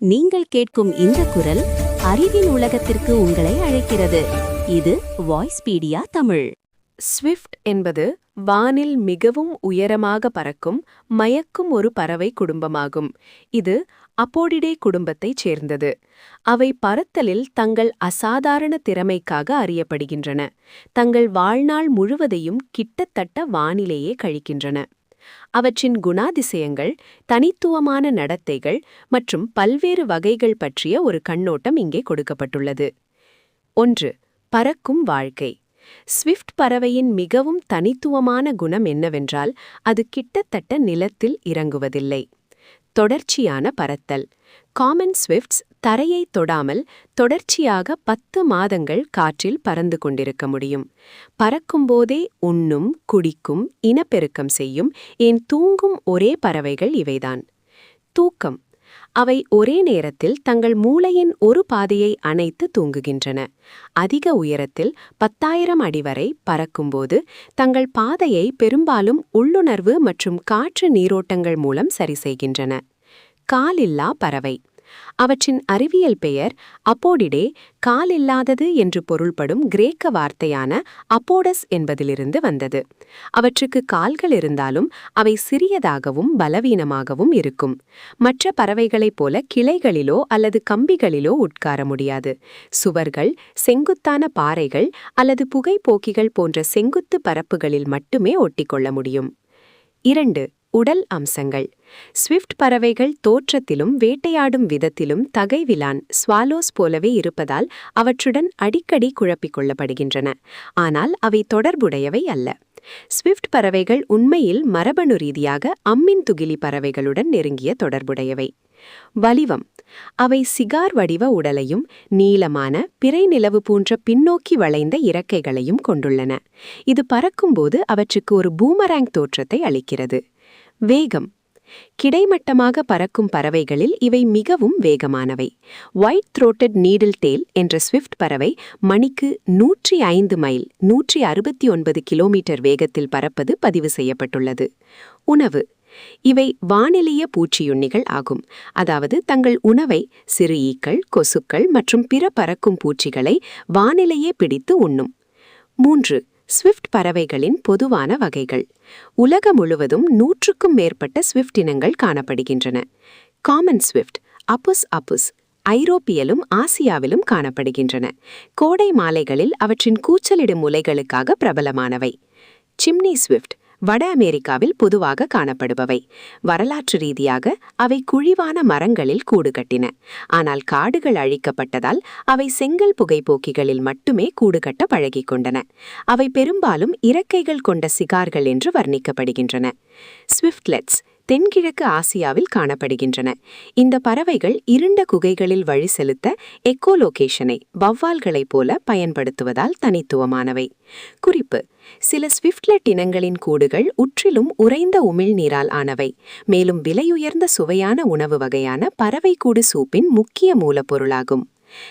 நீங்கள் கேட்கும் இந்த குரல் அறிவின் உலகத்திற்கு உங்களை அழைக்கிறது. இது வாய்ஸ்பீடியா தமிழ். ஸ்விஃப்ட் என்பது வானில் மிகவும் உயரமாக பறக்கும் மயக்கும் ஒரு பறவை குடும்பமாகும். இது அப்போடிடே குடும்பத்தைச் சேர்ந்தது. அவை பறத்தலில் தங்கள் அசாதாரண திறமைக்காக அறியப்படுகின்றன. தங்கள் வாழ்நாள் முழுவதையும் கிட்டத்தட்ட வானிலேயே கழிக்கின்றன. அவற்றின் குணாதிசயங்கள் தனித்துவமான நடத்தைகள் மற்றும் பல்வேறு வகைகள் பற்றிய ஒரு கண்ணோட்டம் இங்கே கொடுக்கப்பட்டுள்ளது. ஒன்று பறக்கும் வாழ்க்கை. ஸ்விஃப்ட் பறவையின் மிகவும் தனித்துவமான குணம் என்னவென்றால் அது கிட்டத்தட்ட நிலத்தில் இறங்குவதில்லை. தொடர்ச்சியான பறத்தல். காமன் ஸ்விஃப்ட்ஸ் தரையை தொடாமல் தொடர்ச்சியாக பத்து மாதங்கள் காற்றில் பறந்து கொண்டிருக்க முடியும். பறக்கும்போதே உண்ணும் குடிக்கும் இனப்பெருக்கம் செய்யும் ஏன் தூங்கும் ஒரே பறவைகள் இவைதான். தூக்கம். அவை ஒரே நேரத்தில் தங்கள் மூளையின் ஒரு பாதையை அணைத்து தூங்குகின்றன. அதிக உயரத்தில் பத்தாயிரம் அடி வரை பறக்கும்போது தங்கள் பாதையை பெரும்பாலும் உள்ளுணர்வு மற்றும் காற்று நீரோட்டங்கள் மூலம் சரி செய்கின்றன காலில்லா பறவை. அவற்றின் அறிவியல் பெயர் அப்போடிடே காலில்லாதது என்று பொருள்படும் கிரேக்க வார்த்தையான அப்போடஸ் என்பதிலிருந்து வந்தது. அவற்றுக்கு கால்கள் இருந்தாலும் அவை சிறியதாகவும் பலவீனமாகவும் இருக்கும். மற்ற பறவைகளைப் போல கிளைகளிலோ அல்லது கம்பிகளிலோ உட்கார முடியாது. சுவர்கள் செங்குத்தான பாறைகள் அல்லது புகைப்போக்கிகள் போன்ற செங்குத்து பரப்புகளில் மட்டுமே ஒட்டிக்கொள்ள முடியும். இரண்டு உடல் அம்சங்கள். ஸ்விஃப்ட் பறவைகள் தோற்றத்திலும் வேட்டையாடும் விதத்திலும் தகைவிலான் ஸ்வாலோஸ் போலவே இருப்பதால் அவற்றுடன் அடிக்கடி குழப்பிக் கொள்ளப்படுகின்றன ஆனால் அவை தொடர்புடையவை அல்ல. ஸ்விஃப்ட் பறவைகள் உண்மையில் மரபணு ரீதியாக அம்மின் துகிலி பறவைகளுடன் நெருங்கிய தொடர்புடையவை. வலிவம். அவை சிகார் வடிவ உடலையும் நீளமான பிறை நிலவு போன்ற பின்னோக்கி வளைந்த இறக்கைகளையும் கொண்டுள்ளன. இது பறக்கும்போது அவற்றுக்கு ஒரு பூமராங் தோற்றத்தை அளிக்கிறது. வேகம். கிடைமட்டமாக பறக்கும் பறவைகளில் இவை மிகவும் வேகமானவை. ஒயிட் த்ரோட்டட் நீடில் டேல் என்ற ஸ்விஃப்ட் பறவை மணிக்கு நூற்றி ஐந்து மைல் நூற்றி அறுபத்தி ஒன்பது கிலோமீட்டர் வேகத்தில் பறப்பது பதிவு செய்யப்பட்டுள்ளது. உணவு. இவை வானிலைய பூச்சியுண்ணிகள் ஆகும். அதாவது தங்கள் உணவை சிறு ஈக்கள் கொசுக்கள் மற்றும் பிற பறக்கும் பூச்சிகளை வானிலையே பிடித்து உண்ணும். மூன்று. ஸ்விஃப்ட் பறவைகளின் பொதுவான வகைகள். உலகம் முழுவதும் நூற்றுக்கும் மேற்பட்ட ஸ்விஃப்ட் இனங்கள் காணப்படுகின்றன. காமன் ஸ்விஃப்ட் அப்புஸ் அப்புஸ் ஐரோப்பியலும் ஆசியாவிலும் காணப்படுகின்றன. கோடை மாலைகளில் அவற்றின் கூச்சலிடும் முலைகளுக்காக பிரபலமானவை. சிம்னி ஸ்விஃப்ட் வட அமெரிக்காவில் பொதுவாக காணப்படுபவை. வரலாற்று ரீதியாக அவை குழிவான மரங்களில் கூடு கட்டின. ஆனால் காடுகள் அழிக்கப்பட்டதால் அவை செங்கல் புகைப்போக்கிகளில் மட்டுமே கூடு கட்ட பழகிக் கொண்டன. அவை பெரும்பாலும் இறக்கைகள் கொண்ட சிகார்கள் என்று வர்ணிக்கப்படுகின்றன. ஸ்விஃப்ட்லெட்ஸ் தென்கிழக்கு ஆசியாவில் காணப்படுகின்றன. இந்த பறவைகள் இருண்ட குகைகளில் வழி செலுத்த எக்கோலோகேஷனை வவ்வால்களைப் போல பயன்படுத்துவதால் தனித்துவமானவை. குறிப்பு சில ஸ்விஃப்ட்லெட் இனங்களின் கூடுகள் உற்றிலும் உறைந்த உமிழ்நீரால் ஆனவை. மேலும் விலையுயர்ந்த சுவையான உணவு வகையான பறவைக்கூடு சூப்பின் முக்கிய மூலப்பொருளாகும்.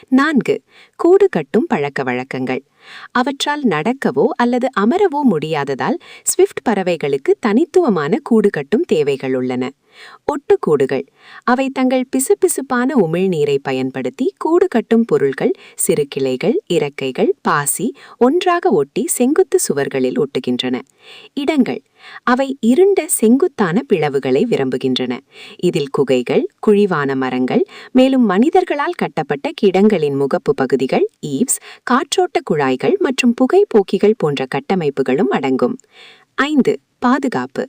நான்கு கூடு கட்டும் பழக்க வழக்கங்கள். அவற்றால் நடக்கவோ அல்லது அமரவோ முடியாததால் ஸ்விஃப்ட் பறவைகளுக்கு தனித்துவமான கூடு கட்டும் தேவைகள் உள்ளன. ஒட்டுக்கூடுகள். அவை தங்கள் பிசுபிசுப்பான உமிழ்நீரை பயன்படுத்தி கூடு கட்டும் பொருள்கள் சிறு கிளைகள் இறக்கைகள் பாசி ஒன்றாக ஒட்டி செங்குத்து சுவர்களில் ஒட்டுகின்றன. இடங்கள். அவை இருண்ட செங்குத்தான பிளவுகளை விரும்புகின்றன. இதில் குகைகள் குழிவான மரங்கள் மேலும் மனிதர்களால் கட்டப்பட்ட கிடங்களின் முகப்பு பகுதிகள் ஈவ்ஸ் காற்றோட்ட குழாய்கள் மற்றும் புகைப்போக்கிகள் போன்ற கட்டமைப்புகளும் அடங்கும். ஐந்து. பாதுகாப்பு.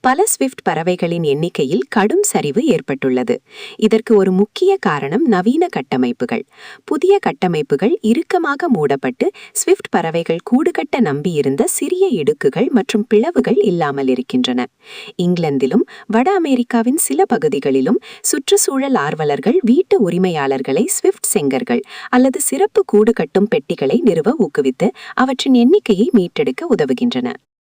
பல ஸ்விஃப்ட் பறவைகளின் எண்ணிக்கையில் கடும் சரிவு ஏற்பட்டுள்ளது. இதற்கு ஒரு முக்கிய காரணம் நவீன கட்டமைப்புகள். புதிய கட்டமைப்புகள் இறுக்கமாக மூடப்பட்டு ஸ்விஃப்ட் பறவைகள் கூடுகட்ட நம்பியிருந்த சிறிய இடுக்குகள் மற்றும் பிளவுகள் இல்லாமல் இருக்கின்றன. இங்கிலாந்திலும் வட அமெரிக்காவின் சில பகுதிகளிலும் சுற்றுச்சூழல் ஆர்வலர்கள் வீட்டு உரிமையாளர்களை ஸ்விஃப்ட் செங்கர்கள் அல்லது சிறப்பு கூடு கட்டும் பெட்டிகளை நிறுவ ஊக்குவித்து அவற்றின் எண்ணிக்கையை மீட்டெடுக்க உதவுகின்றன.